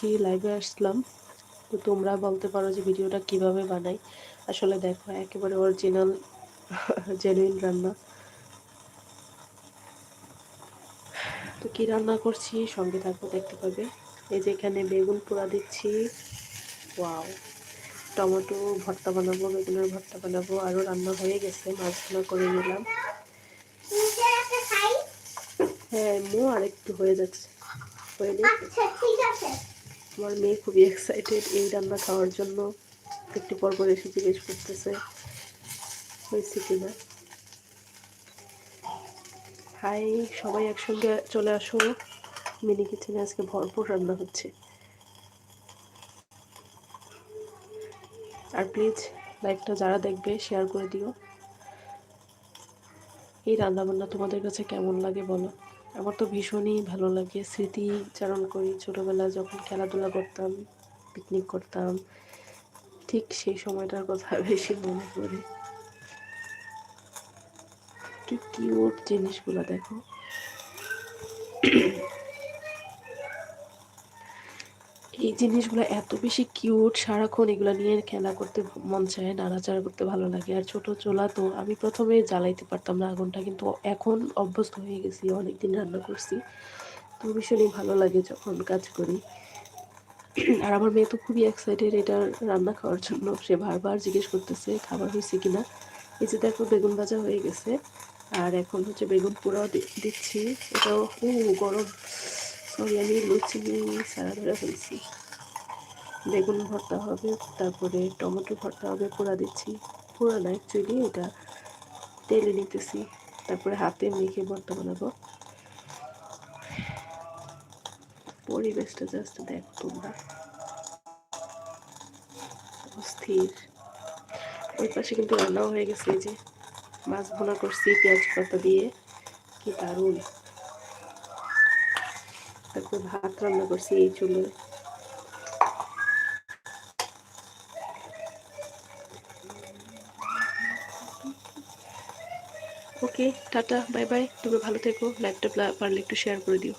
করছি লাইভে আসলাম। তো তোমরা বলতে পারো যে ভিডিওটা কীভাবে বানাই। আসলে দেখো, একেবারে অরিজিনাল জেনুইন রান্না। তো কি রান্না করছি, সঙ্গে থাকব দেখতে পাবে। এই যে এখানে বেগুন পোড়া দিচ্ছি। ওয়াও! টমেটো ভর্তা বানাবো, বেগুনের ভর্তা বানাবো। আরও রান্না হয়ে গেছে মাছ ভালো করে নিলাম। হ্যাঁ মো আর একটু হয়ে যাচ্ছে। হয়ে আচ্ছা আমার মেয়ে খুবই এক্সাইটেড এই রান্না খাওয়ার জন্য। একটু পর এসে জিজ্ঞেস করতেছে, হয়েছে কিনা? হাই, সবাই একসঙ্গে চলে আসো। মিনি কিচেনে আজকে ভরপুর রান্না হচ্ছে। আর প্লিজ লাইভটা যারা দেখবে শেয়ার করে দিও। এই রান্নাবান্না তোমাদের কাছে কেমন লাগে বলো? আমার তো ভীষণই ভালো লাগে স্মৃতিচারণ করি। ছোটোবেলায় যখন খেলাধুলা করতাম পিকনিক করতাম, ঠিক সেই সময়টার কথা বেশি মনে করি কি কিউট জিনিসগুলো দেখো? এই জিনিসগুলো এত বেশি কিউট, সারাক্ষণ এগুলো নিয়ে খেলা করতে মন চায়, নাড়াচাড়া করতে ভালো লাগে। আর ছোট চোলা তো আমি প্রথমে জ্বালাইতে পারতাম না আগুনটা, কিন্তু এখন অভ্যস্ত হয়ে গেছি, অনেকদিন রান্না করছি। তো ভীষণই ভালো লাগে যখন কাজ করি। আর আমার মেয়ে তো খুবই এক্সাইটেড এটা রান্না খাওয়ার জন্য। সে বারবার জিজ্ঞেস করতেছে, খাবার হয়েছে কিনা? এই যে দেখো, বেগুন ভাজা হয়ে গেছে। আর এখন হচ্ছে বেগুন পোড়াও দিচ্ছি। এটাও, ও, গরম। সরি আমি লুচি সারা ধরে ফেলছি বেগুন ভর্তা হবে, তারপরে টমেটো ভর্তা হবে, পোড়া দিচ্ছি। পোড়া না অ্যাকচুয়ালি এটা তেলে নিতেছি। তারপরে হাতে মেখে ভর্তা বানাবো। পরিবেশটা জাস্ট দেখো তোমরা। অস্থির। ওই পাশে কিন্তু রান্নাও হয়ে গেছে যে মাছ ভোনা করছি, পেঁয়াজ পাতা দিয়ে। কি দারুণ। তারপর ভাত রান্না করছি, এই চুলে। Okay, tata, bye bye. তুমি ভালো থেকো, লাইভটা পারলে একটু শেয়ার করে দিও।